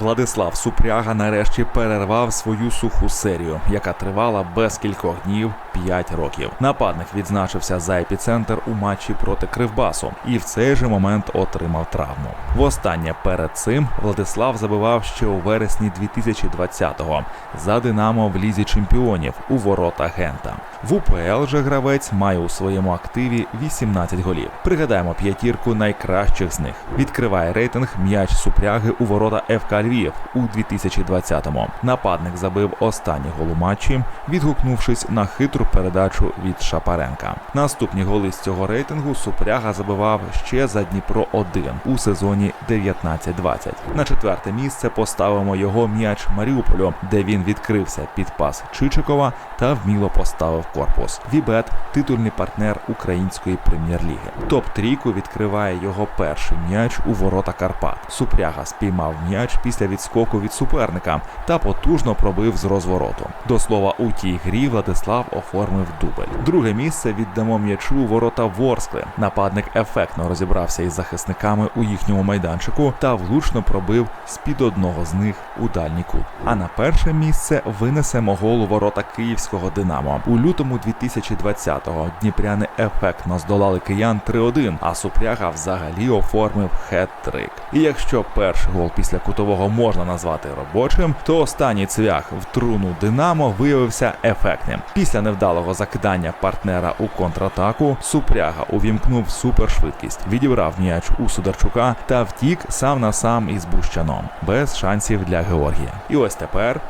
Владислав Супряга нарешті перервав свою суху серію, яка тривала без кількох днів 5 років. Нападник відзначився за епіцентр у матчі проти Кривбасу і в цей же момент отримав травму. Востаннє перед цим Владислав забивав ще у вересні 2020-го за Динамо в лізі чемпіонів у ворота Гента. В УПЛ же гравець має у своєму активі 18 голів. Пригадаємо п'ятірку найкращих з них. Відкриває рейтинг м'яч супряги у ворота ФК Львів у 2020-му. Нападник забив останній гол у матчі, відгукнувшись на хитру передачу від Шапаренка. Наступні голи з цього рейтингу Супряга забивав ще за Дніпро 1 у сезоні 19-20. На четверте місце поставимо його м'яч Маріуполю, де він відкрився під пас Чичикова та вміло поставив корпус. Вібет титульний партнер української прем'єр-ліги. Топ трійку відкриває його перший м'яч у ворота Карпат. Супряга спіймав м'яч після відскоку від суперника та потужно пробив з розвороту. До слова, у тій грі Владислав оформив дубль. Друге місце віддамо м'ячу ворота Ворскли. Нападник ефектно розібрався із захисниками у їхньому майданчику та влучно пробив з-під одного з них у дальній кут. А на перше місце винесемо гол у ворота київського Динамо. У лютому 2020-го дніпряни ефектно здолали киян 3-1, а Супряга взагалі оформив хет-трик. І якщо перший гол після кутового можна назвати робочим, то останній цвях в труну Динамо виявився ефектним. Після невдалого закидання партнера у контратаку Супряга увімкнув супершвидкість, відібрав м'яч у Сударчука та втік сам на сам із Бущаном без шансів для Георгія. І ось тепер